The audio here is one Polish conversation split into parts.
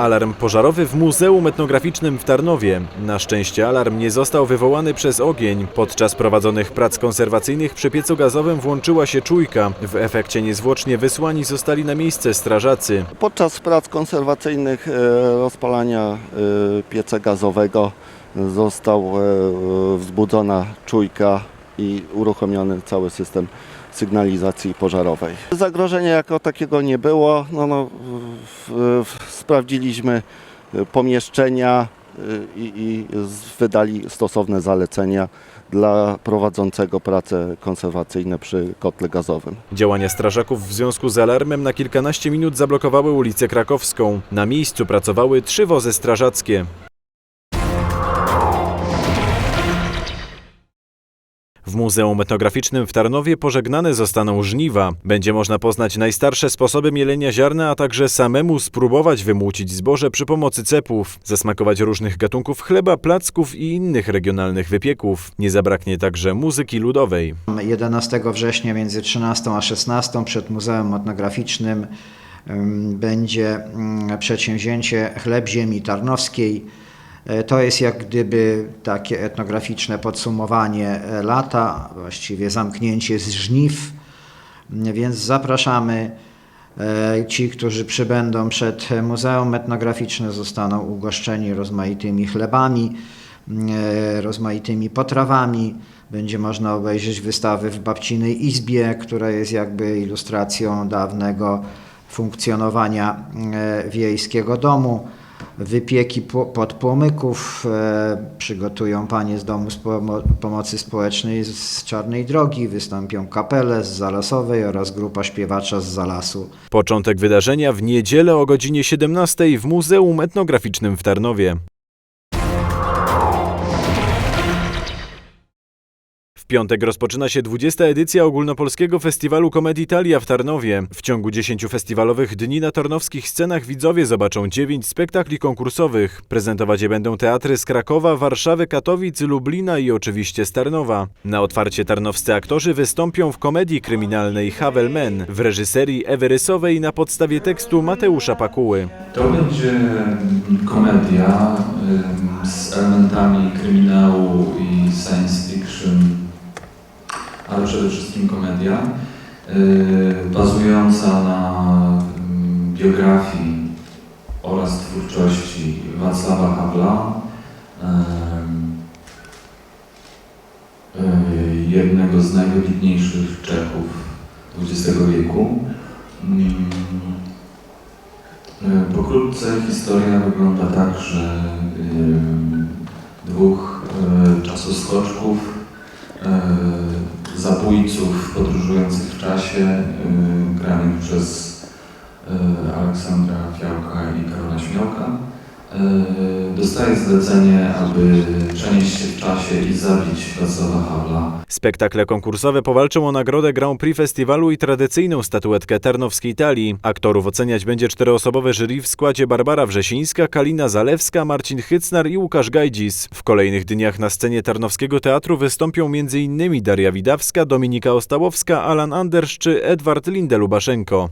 Alarm pożarowy w Muzeum Etnograficznym w Tarnowie. Na szczęście alarm nie został wywołany przez ogień. Podczas prowadzonych prac konserwacyjnych przy piecu gazowym włączyła się czujka. W efekcie niezwłocznie wysłani zostali na miejsce strażacy. Podczas prac konserwacyjnych e, rozpalania e, pieca gazowego został e, wzbudzona czujka i uruchomiony cały system sygnalizacji pożarowej. Zagrożenia jako takiego nie było. No, no, w, w, sprawdziliśmy e, pomieszczenia e, i, i wydali stosowne zalecenia dla prowadzącego prace konserwacyjne przy kotle gazowym. Działania strażaków w związku z alarmem na kilkanaście minut zablokowały ulicę Krakowską. Na miejscu pracowały trzy wozy strażackie. W Muzeum Etnograficznym w Tarnowie pożegnane zostaną żniwa. Będzie można poznać najstarsze sposoby mielenia ziarna, a także samemu spróbować wymłócić zboże przy pomocy cepów, zasmakować różnych gatunków chleba, placków i innych regionalnych wypieków. Nie zabraknie także muzyki ludowej. 11 września między 13 a 16 przed Muzeum Etnograficznym ym, będzie mm, przedsięwzięcie Chleb Ziemi Tarnowskiej. E, To jest jak gdyby takie etnograficzne podsumowanie e, lata, właściwie zamknięcie z żniw, Mm, więc zapraszamy. E, Ci, którzy przybędą przed Muzeum Etnograficzne zostaną ugoszczeni rozmaitymi chlebami, e, rozmaitymi potrawami. Będzie można obejrzeć wystawy w Babcinej Izbie, która jest jakby ilustracją dawnego funkcjonowania e, wiejskiego domu. Wypieki po- podpłomyków e, przygotują panie z Domu Pomocy Społecznej z Czarnej Drogi, wystąpią kapele z Zalasowej oraz grupa śpiewacza z Zalasu. Początek wydarzenia w niedzielę o godzinie 17 w Muzeum Etnograficznym w Tarnowie. Piątek rozpoczyna się 20. edycja ogólnopolskiego festiwalu Komedii Italia w Tarnowie. W ciągu 10 festiwalowych dni na tarnowskich scenach widzowie zobaczą 9 spektakli konkursowych. Prezentować je będą teatry z Krakowa, Warszawy, Katowic, Lublina i oczywiście z Tarnowa. Na otwarcie tarnowscy aktorzy wystąpią w komedii kryminalnej Havel Men w reżyserii Ewy Rysowej na podstawie tekstu Mateusza Pakuły. To będzie komedia z elementami kryminału i science fiction, ale przede wszystkim komedia, y, bazująca na ym, biografii oraz twórczości Wacława Havla, ym, y, jednego z najwybitniejszych Czechów XX wieku. Mm, Pokrótce historia wygląda tak, że dwóch czasoskoczków, zabójców podróżujących w czasie, e, granych przez e, Aleksandra Fiałka i Karola Śmiałka, dostaje zlecenie, aby przenieść się w czasie i zabić Wacława Havla. Spektakle konkursowe powalczą o nagrodę Grand Prix Festiwalu i tradycyjną statuetkę Tarnowskiej Talii. Aktorów oceniać będzie czteroosobowe jury w składzie Barbara Wrzesińska, Kalina Zalewska, Marcin Hycnar i Łukasz Gajdzis. W kolejnych dniach na scenie Tarnowskiego Teatru wystąpią m.in. Daria Widawska, Dominika Ostałowska, Alan Andersz czy Edward Linde-Lubaszenko.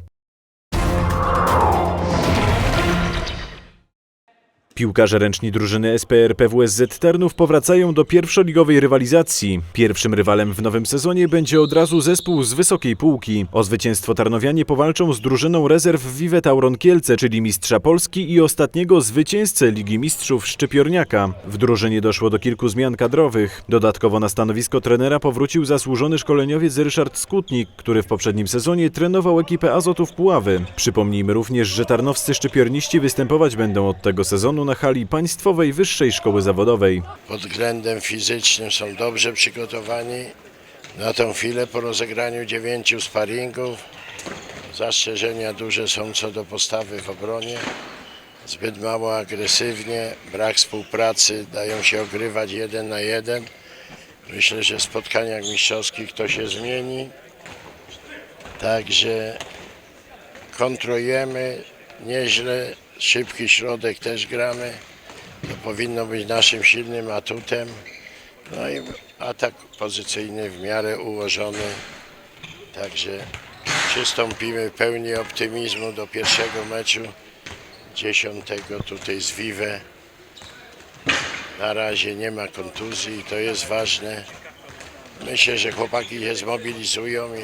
Piłkarze ręczni drużyny SPR PWSZ Tarnów powracają do pierwszoligowej rywalizacji. Pierwszym rywalem w nowym sezonie będzie od razu zespół z wysokiej półki. O zwycięstwo Tarnowianie powalczą z drużyną rezerw Vive Tauron Kielce, czyli mistrza Polski i ostatniego zwycięzcę Ligi Mistrzów Szczypiorniaka. W drużynie doszło do kilku zmian kadrowych. Dodatkowo na stanowisko trenera powrócił zasłużony szkoleniowiec Ryszard Skutnik, który w poprzednim sezonie trenował ekipę Azotów Puławy. Przypomnijmy również, że tarnowscy szczypiorniści występować będą od tego sezonu na hali Państwowej Wyższej Szkoły Zawodowej. pod względem fizycznym są dobrze przygotowani. Na tą chwilę po rozegraniu dziewięciu sparingów zastrzeżenia duże są co do postawy w obronie. Zbyt mało agresywnie, brak współpracy, dają się ogrywać jeden na jeden. Myślę, że w spotkaniach mistrzowskich to się zmieni. Także kontrolujemy nieźle, szybki środek też gramy. To powinno być naszym silnym atutem. No i atak pozycyjny w miarę ułożony. Także przystąpimy pełni optymizmu do pierwszego meczu dziesiątego tutaj z Vive. Na razie nie ma kontuzji i to jest ważne. Myślę, że chłopaki się zmobilizują i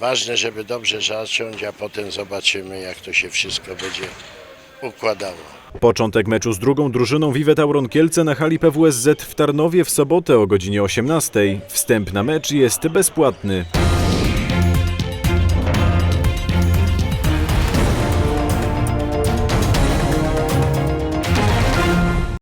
ważne, żeby dobrze zacząć, a potem zobaczymy, jak to się wszystko będzie układało. Początek meczu z drugą drużyną Vive Tauron Kielce na hali PWSZ w Tarnowie w sobotę o godzinie 18. Wstęp na mecz jest bezpłatny.